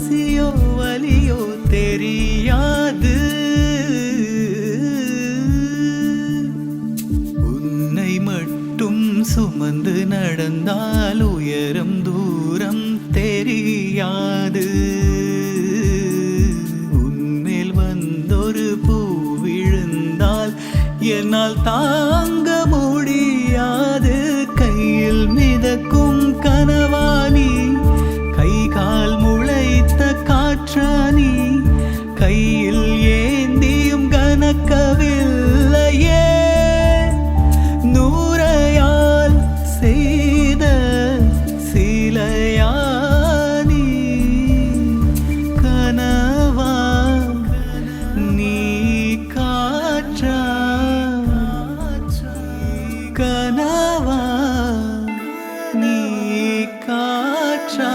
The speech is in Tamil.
பசியோ வலியோ தெரியாது. உன்னை மட்டும் சுமந்து நடந்தால் உயரம் தூரம் தெரியாது. உன்னில் வந்தொரு பூ விழுந்தால் என்னால் தாங்க കനവാ നീ കാക്ഷാ